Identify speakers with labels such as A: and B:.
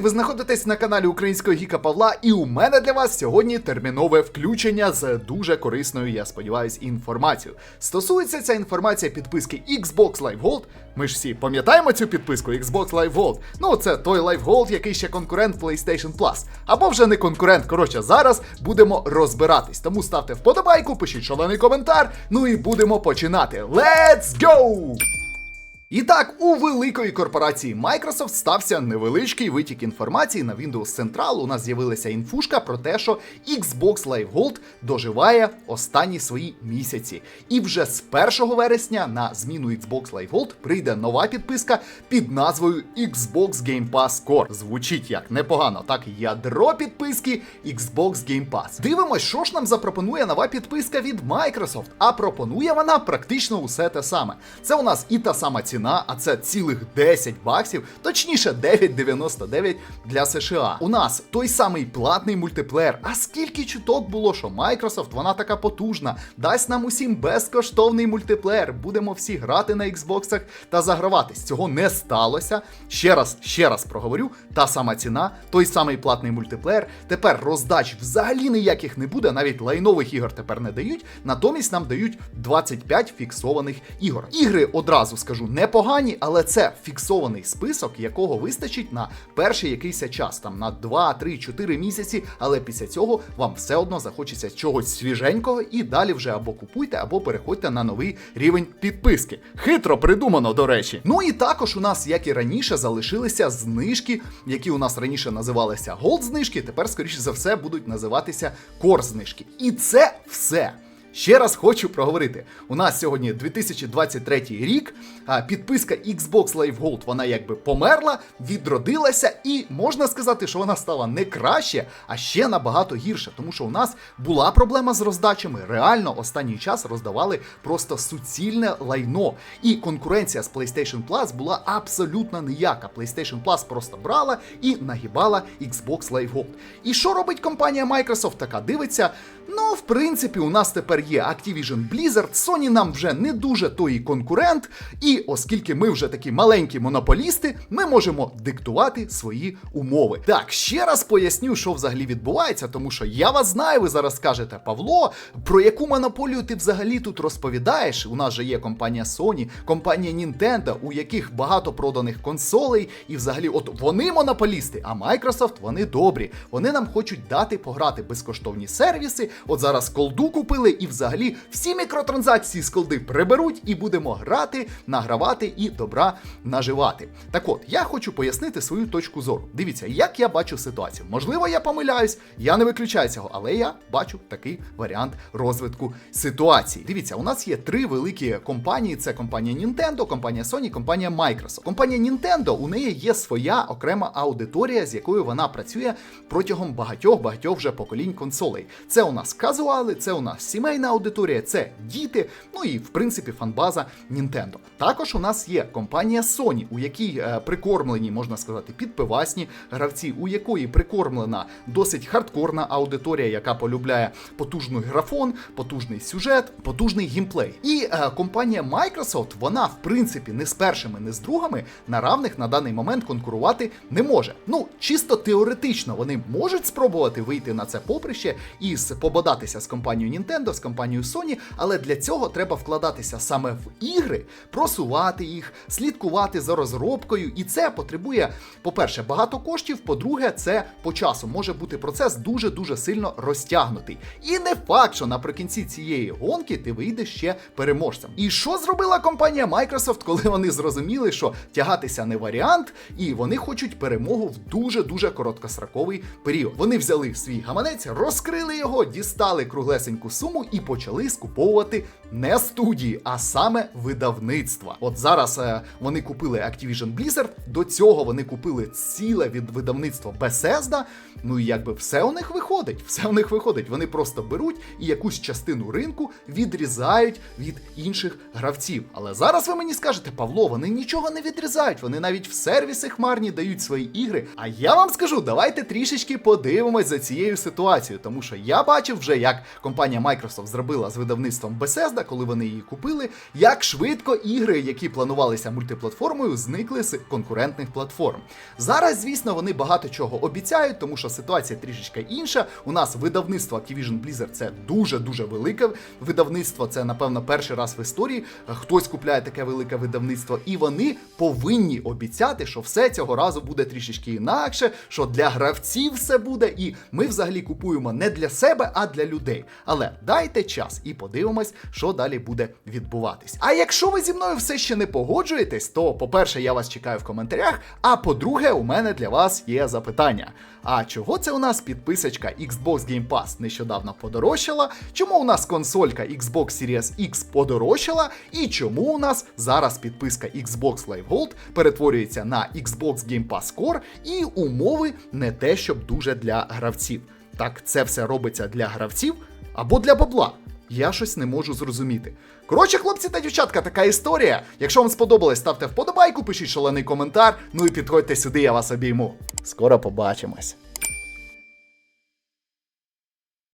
A: ви знаходитесь на каналі Українського Гіка Павла, і у мене для вас сьогодні термінове включення з дуже корисною, я сподіваюсь, інформацією. Стосується ця інформація підписки Xbox Live Gold. Ми ж всі пам'ятаємо цю підписку Xbox Live Gold? Ну, це той Live Gold, який ще конкурент PlayStation Plus. Або вже не конкурент. Коротше, зараз будемо розбиратись. Тому ставте вподобайку, пишіть шалений коментар. Ну і будемо починати. Let's go! І так, у великої корпорації Microsoft стався невеличкий витік інформації на Windows Central. У нас з'явилася інфушка про те, що Xbox Live Gold доживає останні свої місяці. І вже з 1 вересня на зміну Xbox Live Gold прийде нова підписка під назвою Xbox Game Pass Core. Звучить як непогано, так ядро підписки Xbox Game Pass. Дивимось, що ж нам запропонує нова підписка від Microsoft. А пропонує вона практично усе те саме. Це у нас і та сама ціна, а це цілих 10 баксів, точніше 9,99 для США. У нас той самий платний мультиплеєр. А скільки чуток було, що Microsoft, вона така потужна, дасть нам усім безкоштовний мультиплеєр. Будемо всі грати на Xboxах та заграватись. Цього не сталося. Ще раз, ще раз проговорю: та сама ціна, той самий платний мультиплеєр. Тепер роздач взагалі ніяких не буде, навіть лайнових ігор тепер не дають. Натомість нам дають 25 фіксованих ігор. Ігри одразу скажу непогані, але це фіксований список, якого вистачить на перший якийсь час, там на 2, 3, 4 місяці. Але після цього вам все одно захочеться чогось свіженького, і далі вже або купуйте, або переходьте на новий рівень підписки. Хитро придумано, до речі. Ну і також у нас, як і раніше, залишилися знижки, які у нас раніше називалися Gold знижки, тепер, скоріше за все, будуть називатися Core знижки. І це все. Ще раз хочу проговорити. У нас сьогодні 2023 рік. А підписка Xbox Live Gold вона якби померла, відродилася, і можна сказати, що вона стала не краще, а ще набагато гірше. Тому що у нас була проблема з роздачами. Реально, останній час роздавали просто суцільне лайно. І конкуренція з PlayStation Plus була абсолютно ніяка. PlayStation Plus просто брала і нагибала Xbox Live Gold. І що робить компанія Microsoft? Така дивиться. Ну, в принципі, у нас тепер є Activision Blizzard, Sony нам вже не дуже той конкурент, і оскільки ми вже такі маленькі монополісти, ми можемо диктувати свої умови. Так, ще раз поясню, що взагалі відбувається, тому що я вас знаю, ви зараз скажете, Павло, про яку монополію ти взагалі тут розповідаєш? У нас же є компанія Sony, компанія Nintendo, у яких багато проданих консолей, і взагалі, от вони монополісти, а Microsoft вони добрі. Вони нам хочуть дати пограти безкоштовні сервіси. От зараз колду купили, і взагалі всі мікротранзакції з колди приберуть, і будемо грати, награвати і добра наживати. Так от, я хочу пояснити свою точку зору. Дивіться, як я бачу ситуацію. Можливо, я помиляюсь, я не виключаю цього, але я бачу такий варіант розвитку ситуації. Дивіться, у нас є три великі компанії: це компанія Nintendo, компанія Sony, компанія Microsoft. Компанія Nintendo, у неї є своя окрема аудиторія, з якою вона працює протягом багатьох-багатьох вже поколінь консолей. Це у нас казуали, це у нас сімейна аудиторія, це діти, ну і в принципі фанбаза Nintendo. Також у нас є компанія Sony, у якій е, прикормлені, можна сказати, підпивасні гравці, у якої прикормлена досить хардкорна аудиторія, яка полюбляє потужний графон, потужний сюжет, потужний геймплей. І е, компанія Microsoft, вона в принципі не з першими, не з другими на равних на даний момент конкурувати не може. Ну чисто теоретично вони можуть спробувати вийти на це поприще і пободатися з компанією Nintendo, з компанією Sony, але для цього треба вкладатися саме в ігри, просувати їх, слідкувати за розробкою. І це потребує, по-перше, багато коштів. По-друге, це по часу може бути процес дуже дуже сильно розтягнутий. І не факт, що наприкінці цієї гонки ти вийдеш ще переможцем. І що зробила компанія Microsoft, коли вони зрозуміли, що тягатися не варіант, і вони хочуть перемогу в дуже дуже короткостроковий період. Вони взяли свій гаманець, розкрили його, дістали круглесеньку суму і почали скуповувати не студії, а саме видавництва. От зараз е, вони купили Activision Blizzard, до цього вони купили ціле від видавництва Bethesda, Ну і якби все у них виходить, все у них виходить. Вони просто беруть і якусь частину ринку відрізають від інших гравців. Але зараз ви мені скажете, Павло, вони нічого не відрізають, вони навіть в сервіси хмарні дають свої ігри. А я вам скажу, давайте трішечки подивимось за цією ситуацією, тому що я бачив вже, як компанія Microsoft зробила з видавництвом Bethesda, коли вони її купили, як швидко ігри, які планувалися мультиплатформою, зникли з конкурентних платформ. Зараз, звісно, вони багато чого обіцяють, тому що ситуація трішечки інша. У нас видавництво Activision Blizzard це дуже дуже велике видавництво. Це напевно перший раз в історії. Хтось купляє таке велике видавництво, і вони повинні обіцяти, що все цього разу буде трішечки інакше, що для гравців все буде, і ми взагалі купуємо не для себе, а для людей. Але дайте час і подивимось, що далі буде відбуватись. А якщо ви зі мною все ще не погоджуєтесь, то по-перше, я вас чекаю в коментарях. А по-друге, у мене для вас є запитання. А чого це у нас підписочка Xbox Game Pass нещодавно подорожчала? Чому у нас консолька Xbox Series X подорожчала? І чому у нас зараз підписка Xbox Live Gold перетворюється на Xbox Game Pass Core і умови не те, щоб дуже для гравців? Так це все робиться для гравців або для бабла? Я щось не можу зрозуміти. Коротше, хлопці та дівчатка, така історія. Якщо вам сподобалось, ставте вподобайку, пишіть шалений коментар. Ну і підходьте сюди, я вас обійму. Скоро побачимось.